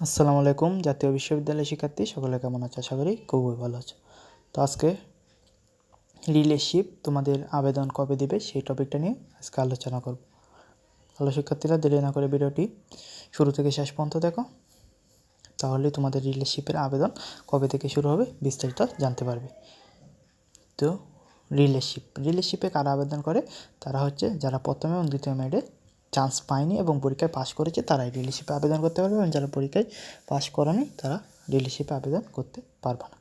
আসসালামু আলাইকুম, জাতীয় বিশ্ববিদ্যালয়ের শিক্ষার্থী সকলে কেমন আছে? আশা করি খুবই ভালো আছে। তো আজকে রিলেশিপ তোমাদের আবেদন কবে দেবে সেই টপিকটা নিয়ে আজকে আলোচনা করব। ভালো শিক্ষার্থীরা, দেরি না করে ভিডিওটি শুরু থেকে শেষ পর্যন্ত দেখো। তাহলে তোমাদের রিলেশিপের আবেদন কবে থেকে শুরু হবে বিস্তারিত জানতে পারবে। তো রিলেশিপ রিলেশিপে কারা আবেদন করে? তারা হচ্ছে যারা প্রথমে এবং দ্বিতীয় মেয়াদে চান্স পায়নি এবং পরীক্ষায় পাশ করেছে, তারাই রিলেশিপে আবেদন করতে পারবে এবং যারা পরীক্ষায় পাশ করেনি, তারা রিলেশিপে আবেদন করতে পারবে না।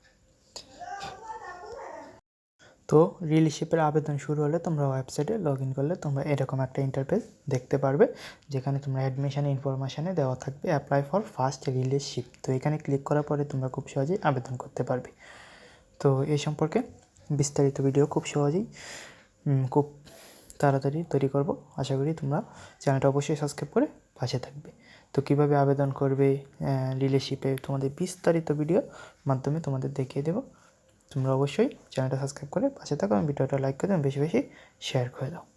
তো রিলেশিপের আবেদন শুরু হলে তোমরা ওয়েবসাইটে লগ ইন করলে তোমরা এরকম একটা ইন্টারফেস দেখতে পারবে, যেখানে তোমরা অ্যাডমিশন ইনফরমেশানে দেওয়া থাকবে অ্যাপ্লাই ফর ফার্স্ট রিলেশিপ তো এখানে ক্লিক করার পরে তোমরা খুব সহজেই আবেদন করতে পারবে। তো এই সম্পর্কে বিস্তারিত ভিডিও খুব সহজেই খুব তাড়াতাড়ি তৈরি করব। আশা করি তোমরা চ্যানেলটা অবশ্যই সাবস্ক্রাইব করে পাশে থাকবে। তো কীভাবে আবেদন করবে রিলেশিপে তোমাদের বিস্তারিত ভিডিও মাধ্যমে তোমাদের দেখিয়ে দেবো। তোমরা অবশ্যই চ্যানেলটা সাবস্ক্রাইব করে পাশে থাকো আমি ভিডিওটা লাইক করে দেবেন বেশি বেশি শেয়ার করে দাও।